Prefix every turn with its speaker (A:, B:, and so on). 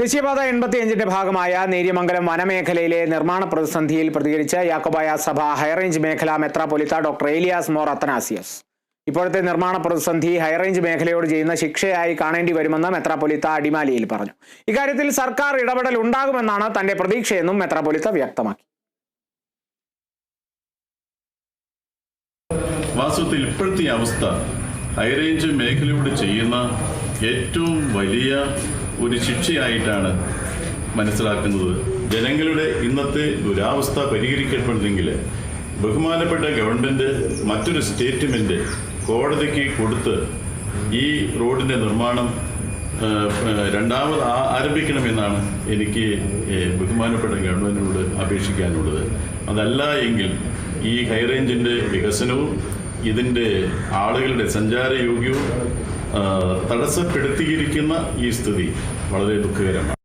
A: ദേശീയപാത എൺപത്തിയഞ്ചിന്റെ ഭാഗമായ നേര്യമംഗലം വനമേഖലയിലെ നിർമ്മാണ പ്രതിസന്ധിയിൽ പ്രതികരിച്ച യാക്കോബായ സഭ ഹൈറേഞ്ച് മേഖല മെത്രാപൊലിത്ത ഡോക്ടർ ഏലിയാസ് മോർ അത്തനാസിയസ് ഇപ്പോഴത്തെ നിർമ്മാണ പ്രതിസന്ധി ഹൈറേഞ്ച് മേഖലയോട് ചെയ്യുന്ന ശിക്ഷയായി കാണേണ്ടി വരുമെന്ന് മെത്രാപൊലിത്ത അടിമാലിയിൽ പറഞ്ഞു. ഇക്കാര്യത്തിൽ സർക്കാർ ഇടപെടൽ ഉണ്ടാകുമെന്നാണ് തന്റെ പ്രതീക്ഷയെന്നും മെത്രാപൊലിത്ത വ്യക്തമാക്കി.
B: വാസ്തവത്തിൽ ഇപ്പോഴത്തെ അവസ്ഥ ഹൈറേഞ്ച് മേഖലയോട് ചെയ്യുന്ന ഏറ്റവും വലിയ ഒരു ശിക്ഷയായിട്ടാണ് മനസ്സിലാക്കുന്നത്. ജനങ്ങളുടെ ഇന്നത്തെ ദുരാവസ്ഥ പരിഹരിക്കപ്പെടുന്നെങ്കിൽ ബഹുമാനപ്പെട്ട ഗവൺമെന്റ് മറ്റൊരു സ്റ്റേറ്റ്മെന്റ് കോടതിക്ക് കൊടുത്ത് ഈ റോഡിന്റെ നിർമ്മാണം രണ്ടാമത് ആരംഭിക്കണമെന്നാണ് എനിക്ക് ബഹുമാനപ്പെട്ട ഗവൺമെന്റിനോട് അപേക്ഷിക്കാനുള്ളത്. അതല്ല എങ്കിൽ ഈ ഹൈറേഞ്ചിന്റെ വികസനവും ഇതിന്റെ ആളുകളുടെ സഞ്ചാരയോഗ്യവും തടസ്സപ്പെടുത്തിയിരിക്കുന്ന ഈ സ്ഥിതി വളരെ ദുഃഖകരമാണ്.